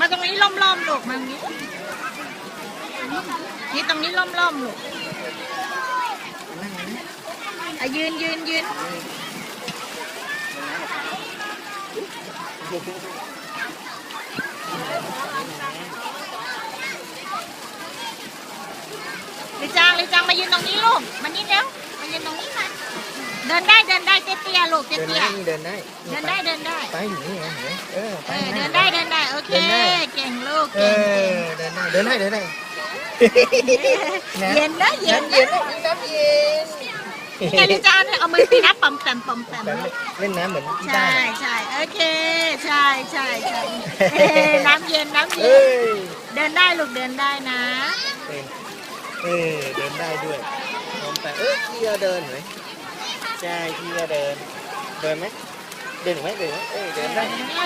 มาตรงนี้ล่มๆลูกมาตรงนี้ นี่ตรงนี้ล่มๆลูกนั่งนะอะยืนยืนยืนลิจางลิจางมายืนตรงนี้ลูกมานี่เร็วมายืนตรงนี้มา เดินได้เดินได้เตี้ยๆลูกเดินเตี้ยได้นี่เดินได้ๆเดินได้เดินได้ไปอยู่นี่ไงเห็นไหมเออไปเออนั่เดิงนได้เดินได้โอเคเดินได้เก่งลูกเอเก่งอเดินได้เดินได้เดินได้เย็นนะเย็นน้ำเย็นะนน้ำเย็นแกลิจางเอามือตีนับปอมแปมปอมแปมแบบลูกเล่นน้ำเหมือนกีใช่ตาร์ใช่โอเคใช่ใช่ใช่เอ้น้ำเย็นน้ำเย็เอ้นยเดินได้ลูกเดินได้นะ เดินเออเดินได้ด้วยพร้อมไปเอ้ยพี่ก็เดินไหม ใช่พี่ก็เดิน เดินไหมเดินไหมเดินไหมเอ้ยเดินได้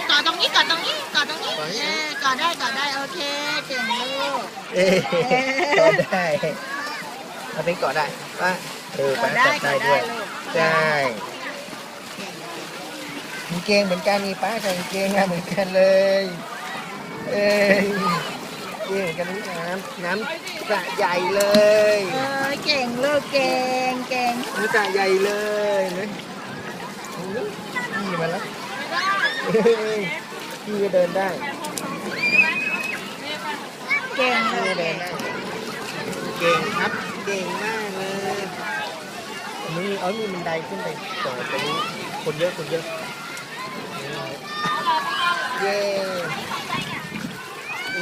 เกาะตรงนี้เกาะตรงนี้เกาะตรงนี้เกาะนี้เออเกาะได้เกาะได้โอเคเก่งลูก เอ้ยก็ได้เอาไปเกาะได้ป้าเออป้าเกาะได้จับได้เกาะได้ด้วยลูก ใช่มีเกงเหมือนกันมีป้ากับกางเกงอะเหมือนกันเลย เอ้ย เกงเหมือนกันนี่น้ำน้ำสระใหญ่เลยเออเก่งลูกเก่งเก่งน้ำสระใหญ่เลยเห็นไหมนี่มาแล้วเฮ้ยพี่ก็เดินได้เก่งพี่ลูก็กเดิเก่นงได้เก่งครับเก่งมากเลยนี่เอามีบันไดขึ้นไปต่อตรงนี้คนเยอะคนเยอะเย้